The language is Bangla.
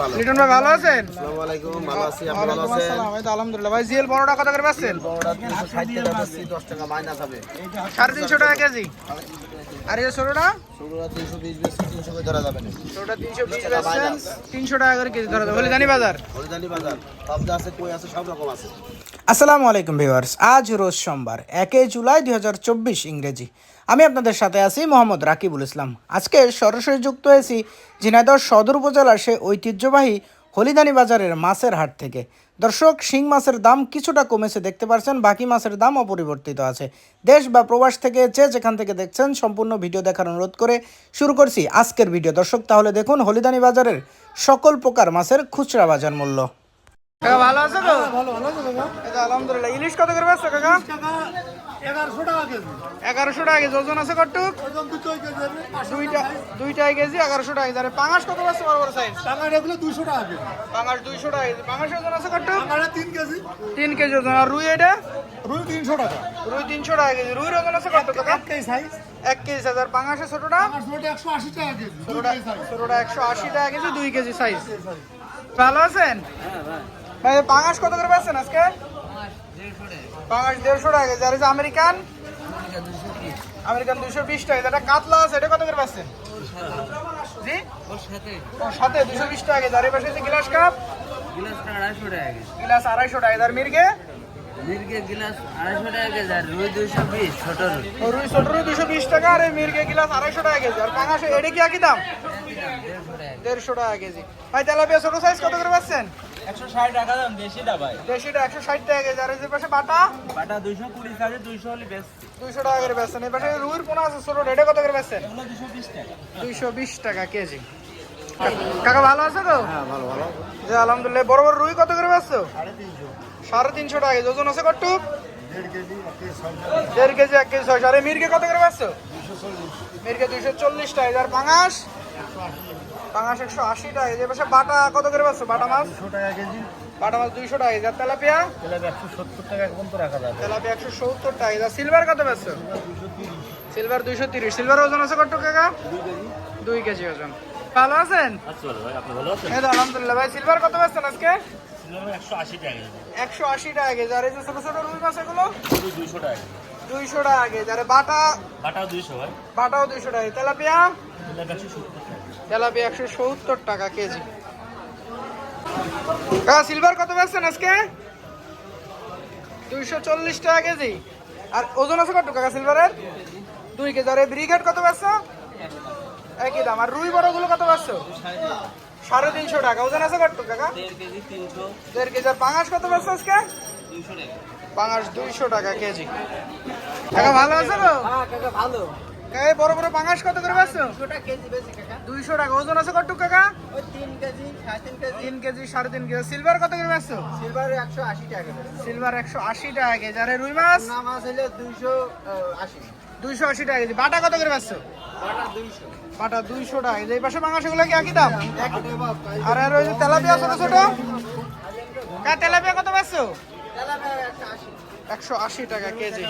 ভালো লিটন ভাই ভালো আছেন? আসসালামু আলাইকুম ভালো আছি আপনি ভালো আছেন? আসসালাম তো আলহামদুলিল্লাহ। ভাই জিএল বড়টা কত করে পাচ্ছেন? বড়টা 360 টাকা বেশি 10 টাকা মাইনাস হবে। সাড়ে তিনশো টাকা কেজি। আর এই ছোটটা? ছোটটা 320 বেশি 300 করে ধরা যাবে না। ছোটটা তিনশো বিশ বেচছেন টাকা করে কেজি ধরা যাবে। বলে বাজার? হলদানি বাজার পাবদা আছে কই আছে সব রকম আছে। আসসালামু আলাইকুম ভিউয়ার্স আজ রোজ সোমবার একই জুলাই দুই হাজার চব্বিশ ইংরেজি। আমি আপনাদের সাথে আছি মোহাম্মদ রাকিবুল ইসলাম। আজকে সরাসরি যুক্ত হয়েছি ঝিনাইদহ সদর উপজেলার সে ঐতিহ্যবাহী হলিদানি বাজারের মাছের হাট থেকে। দর্শক, শিং মাছের দাম কিছুটা কমেছে, দেখতে পাচ্ছেন, বাকি মাছের দাম অপরিবর্তিত আছে। দেশ বা প্রবাস থেকে যে যেখান থেকে দেখছেন, সম্পূর্ণ ভিডিও দেখার অনুরোধ করে শুরু করছি আজকের ভিডিও। দর্শক, তাহলে দেখুন হলিদানি বাজারের সকল প্রকার মাছের খুচরা বাজার মূল্য। কাকা ভালো আছে তো? ভালো ভালো আছে কাকা। আলহামদুলিল্লাহ ইলিশ কত করে বেচছো কাকা? টাকা এগারোশো টাকা কেজি। এগারোশো টাকা কেজি ওজন আছে ওজন কেজি দুইটা কেজি এগারোশো টাকা আর পাঙাশ কত বেচছো বড় বড় সাইজ টাকা এগুলো দুশো টাকা কেজি। পাঙাশ দুইশো টাকা কেজি। পাঙাশের ওজন আছে কেজি। তিন কেজি ওজন। আর রুই এটা? রুই তিনশো টাকা। রুই তিনশো টাকা কেজি। রুইর ওজন আছে কত টাকা এক কেজি সাইজ এক কেজি সাইজ আর পাঙাশের ছোটটা? একশো আশি টাকা কেজি। ছোটটা একশো আশি টাকা কেজি দুই কেজি সাইজ ভালো আছেন? ভাই। পাঙাশ কত করে বেচছেন আজকে? পাঙাশ দেড়শো টাকা আর আমেরিকান? আমেরিকান দুশো বিশ টাকা যেটা কাতলা আছে, এটা কত করে ও সাথে দুশো বিশ টাকা গ্লাস গ্লাস আড়াইশো টাকা টাকা, আর গ্লাস আড়াইশো টাকা কেজি। আর কি দেড়শো টাকা কেজি। ভাই, তেলাপিয়া ছোট সাইজ কত করে পাচ্ছেন একশো ষাট টাকা দাম বেশি ভাই। দেশিটা একশো ষাট টাকা কেজি। আর এই যে পাশে বাটা? বাটা দুইশো কুড়ি কাজে দুইশো হলে বেশ দুইশো টাকা করে বেচছেন। এই পাশে রুইর পোনা আছে ছোট এটা কত করে বেচছেন? দুশো বিশ টাকা। দুইশো বিশ টাকা কেজি। কাকা ভালো আছে তো? হ্যাঁ ভালো ভালো। যে আলহামদুলিল্লাহ। বড় বড় রুই কত করে বেচছো? সাড়ে তিনশো। সাড়ে তিনশো টাকা কেজি। ওজন আছে কটু দেড় কেজি এক কেজি ছয়শো আর মির্গে কত করে বেচছো? মির্গে দুইশো চল্লিশ টাকা। আর পাঙাশ? পাঙাশ একশো আশি টাকা কেজি। এবার বাটা কত করে বেচছো বাটা মাছ? দুশো টাকা কেজি। বাটা মাছ দুইশো টাকা কেজি। আর তেলাপিয়া? তাহলে একশো সত্তর টাকা এখন তো রাখা যাবে। তেলাপিয়া একশো সত্তর টাকা সিলভার কত বেচছো সিলভার দুইশো তিরিশ। সিলভার ওজন আছে কত কাকা দুই কেজি। ওজন। ভালো আছেন? এই তো আলহামদুলিল্লাহ। ভাই সিলভার কত বেচছেন আজকে? একশো আশি টাকা কেজি। একশো আশি টাকা কেজি। আর এই যে ছোট ছোট রুই মাছ এগুলো? দুইশো টাকা দুইশো টাকা আর এই বাটা বাটা দুইশো ভাই বাটাও দুইশো টাকা। তেলাপিয়া? তেলাপিয়া একশো সত্তর টাকা। কেজি। সিলভার কত বেচছেন আজকে? দুইশো চল্লিশ টাকা কেজি। আর ওজন আছে কত কাকা সিলভারের দুই কেজি। আর ব্রিগেড কত বেচছো? একই দাম। আর রুই বড়গুলো কত বেচছো? সাড়ে তিনশো টাকা। ওজন আছে কত কাকা? দেড় কেজি আর পাঙাশ কত বেচছো আজকে? টাকা পাঙাশ দুইশো টাকা কেজি। কাকা ভালো আছে তো? হ্যাঁ কাকা ভালো। কাকা বড় বড় পাঙাশ কত করে কাকা। দুইশো টাকা ওজন আছে কত কাকা? ওই তিন কেজি সাড়ে তিন কেজি। সিলভার কত করে বেচছো? সিলভার একশো আশি টাকা সিলভার একশো আশি টাকা কেজি। আর রুই মাছ? মাছ হলে দুইশো আশি। দুইশো আশি টাকা কেজি। বাটা কত করে বেচছো? বাটা দুইশো। টাকা কেজি। এই পাশে মাংসগুলো কি একই দাম? আর আর ওই তেলাপিয়া ছোট? ছোট তেলাপিয়া কত বেচছো? একশো আশি টাকা কেজি।